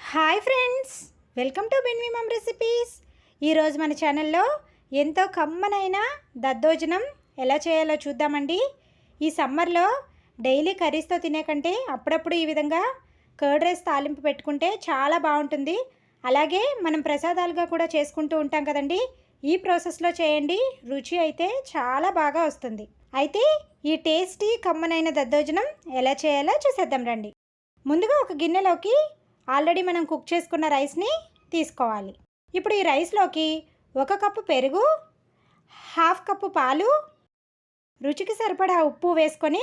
Hi friends welcome to Benvi mom recipes. ఈరోజు మన ఛానల్లో ఎంతో కమ్మనైన దద్దోజనం ఎలా చేయాలో చూద్దామండి. ఈ సమ్మర్లో డైలీ కర్రీస్తో తినే కంటే అప్పుడప్పుడు ఈ విధంగా కర్డ్ రైస్ తాలింపు పెట్టుకుంటే చాలా బాగుంటుంది. అలాగే మనం ప్రసాదాలుగా కూడా చేసుకుంటూ ఉంటాం కదండి. ఈ ప్రాసెస్లో చేయండి రుచి అయితే చాలా బాగా వస్తుంది. అయితే ఈ టేస్టీ కమ్మనైన దద్దోజనం ఎలా చేయాలో చూసేద్దాం రండి. ముందుగా ఒక గిన్నెలోకి ఆల్రెడీ మనం కుక్ చేసుకున్న రైస్ని తీసుకోవాలి. ఇప్పుడు ఈ రైస్లోకి ఒక కప్పు పెరుగు హాఫ్ కప్పు పాలు రుచికి సరిపడా ఉప్పు వేసుకొని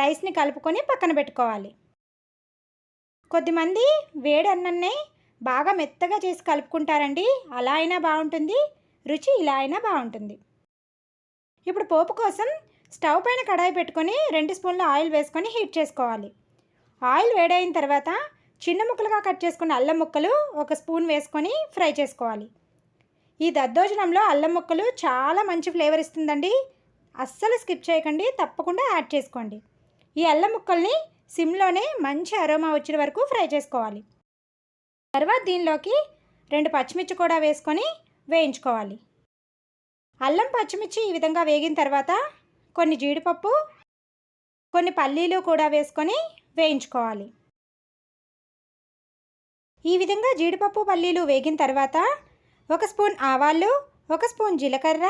రైస్ని కలుపుకొని పక్కన పెట్టుకోవాలి. కొద్దిమంది వేడి అన్నన్నే బాగా మెత్తగా చేసి కలుపుకుంటారండి. అలా అయినా బాగుంటుంది రుచి ఇలా అయినా బాగుంటుంది. ఇప్పుడు పోపు కోసం స్టవ్ పైన కడాయి పెట్టుకొని రెండు స్పూన్ల ఆయిల్ వేసుకొని హీట్ చేసుకోవాలి. ఆయిల్ వేడైన తర్వాత చిన్న ముక్కలుగా కట్ చేసుకున్న అల్లం ముక్కలు ఒక స్పూన్ వేసుకొని ఫ్రై చేసుకోవాలి. ఈ దద్దోజనంలో అల్లం ముక్కలు చాలా మంచి ఫ్లేవర్ ఇస్తుందండి. అస్సలు స్కిప్ చేయకండి తప్పకుండా యాడ్ చేసుకోండి. ఈ అల్లం ముక్కల్ని సిమ్లోనే మంచి అరోమా వచ్చిన వరకు ఫ్రై చేసుకోవాలి. తర్వాత దీనిలోకి రెండు పచ్చిమిర్చి కూడా వేసుకొని వేయించుకోవాలి. అల్లం పచ్చిమిర్చి ఈ విధంగా వేగిన తర్వాత కొన్ని జీడిపప్పు కొన్ని పల్లీలు కూడా వేసుకొని వేయించుకోవాలి. ఈ విధంగా జీడిపప్పు పల్లీలు వేగిన తర్వాత ఒక స్పూన్ ఆవాలు ఒక స్పూన్ జీలకర్ర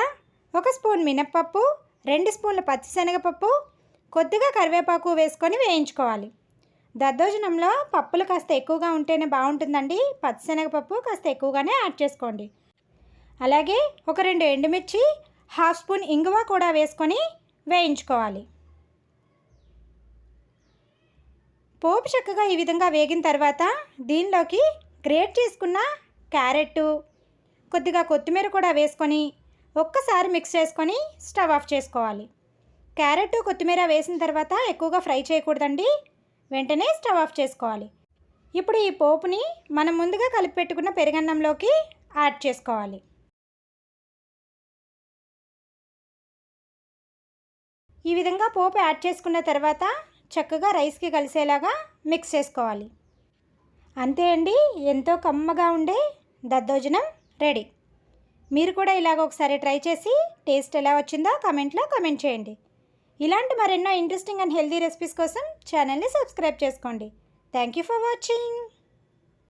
ఒక స్పూన్ మినప్పప్పు రెండు స్పూన్ల పచ్చిశనగపప్పు కొద్దిగా కరివేపాకు వేసుకొని వేయించుకోవాలి. దద్దోజనంలో పప్పులు కాస్త ఎక్కువగా ఉంటేనే బాగుంటుందండి. పచ్చిశనగపప్పు కాస్త ఎక్కువగానే యాడ్ చేసుకోండి. అలాగే ఒక రెండు ఎండుమిర్చి హాఫ్ స్పూన్ ఇంగువ కూడా వేసుకొని వేయించుకోవాలి. పోపు చక్కగా ఈ విధంగా వేగిన తర్వాత దీనిలోకి గ్రేట్ చేసుకున్న క్యారెట్ కొద్దిగా కొత్తిమీర కూడా వేసుకొని ఒక్కసారి మిక్స్ చేసుకొని స్టవ్ ఆఫ్ చేసుకోవాలి. క్యారెట్ కొత్తిమీర వేసిన తర్వాత ఎక్కువగా ఫ్రై చేయకూడదండి. వెంటనే స్టవ్ ఆఫ్ చేసుకోవాలి. ఇప్పుడు ఈ పోపుని మనం ముందుగా కలిపి పెట్టుకున్న పెరుగన్నంలోకి యాడ్ చేసుకోవాలి. ఈ విధంగా పోపు యాడ్ చేసుకున్న తర్వాత చక్కగా రైస్కి కలిసేలాగా మిక్స్ చేసుకోవాలి. అంతే అండి ఎంతో కమ్మగా ఉండే దద్దోజనం రెడీ. మీరు కూడా ఇలాగ ఒకసారి ట్రై చేసి టేస్ట్ ఎలా వచ్చిందో కమెంట్లో కమెంట్ చేయండి. ఇలాంటి మరెన్నో ఇంట్రెస్టింగ్ అండ్ హెల్తీ రెసిపీస్ కోసం ఛానల్ని సబ్స్క్రైబ్ చేసుకోండి. Thank you for watching.